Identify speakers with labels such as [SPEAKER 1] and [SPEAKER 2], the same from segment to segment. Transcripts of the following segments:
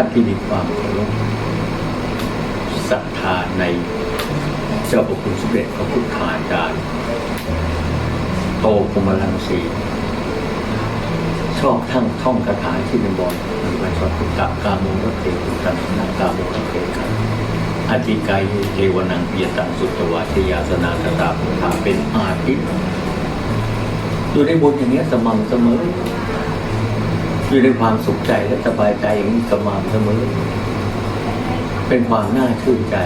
[SPEAKER 1] ท่านที่มีความเคารพศรัทธาในเจ้าพระคุณสมเด็จพระพุทธาจารย์โตพรหมรังสีชอบทั้งท่องคาถาที่เป็นบอลมันไปชอบพุทธกาโมรเทพุทธนากาโมรเทครับอาทิกายเทวนังเปียตังสุตวาชยาสนาตตาพุทธาเป็นอาทิตย์อยู่ในบนอย่างนี้สม่ำเสมอ อยู่ในความสุขใจและสบายใจอย่างนี้สม่ำเสมอ เป็นความน่าชื่นใจ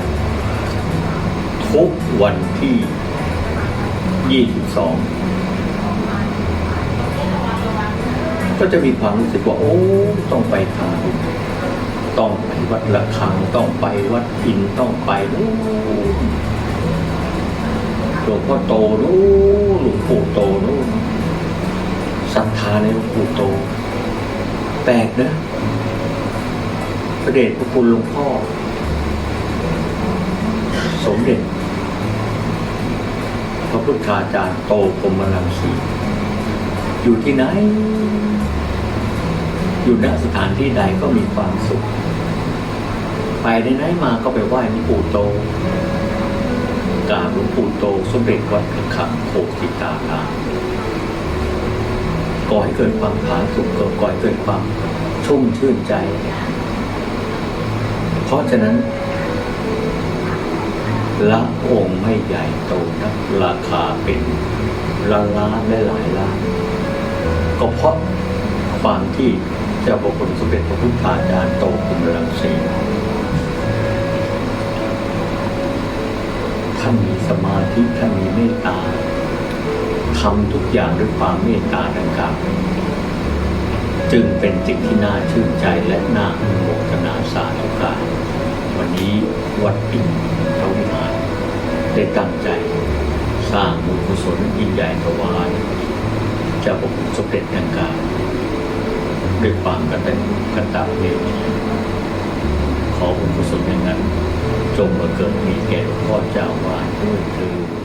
[SPEAKER 1] ทุกวันที่ 22 ก็จะมีความรู้สึกว่า โอ้ ต้องไปทำบุญต้องไปวัดละคังต้องไปวัดอินต้องไปหลวงพ่อโตนู้หลวงปู่โตนู้ศรัทธาในหลวงปู่โต แปลกนะพระเดชพระคุณหลวงพ่อ สมเด็จ พระพุทธาจารย์โตพรมรังสี อยู่ที่ไหน อยู่ณสถานที่ใดก็มีความสุข ไปไหนมาก็ไปไหว้หลวงปู่โตกราบหลวงปู่โต สมเด็จวัดพระคังโคติตาราม ก่อให้เกิดความผาสุกเกิดก่อให้เกิดความชุ่มชื่นใจ เพราะฉะนั้นละองค์ไม่ใหญ่โตนักราคาเป็นล้านล้านและหลายล้าน ก็เพราะความที่เจ้าพระคุณสมเด็จพระพุทธาจารย์โตคุณรังสีท่านมีสมาธิท่านมีเมตตา ทำทุกอย่างด้วยความเมตตาดังกล่าวจึงเป็นสิ่งที่น่าชื่นใจและน่าอนุโมทนาสาธุการวันนี้วัดอินทรวิหารได้ตั้งใจ สร้างบุญกุศลยิ่งใหญ่ถวายเจ้าพระคุณสมเด็จดังกล่าวด้วยความกตัญญูกตเวทีขอบุญกุศลอย่างนั้น จงมาเกิดมีแก่พ่อเจ้าวาดด้วยเธอ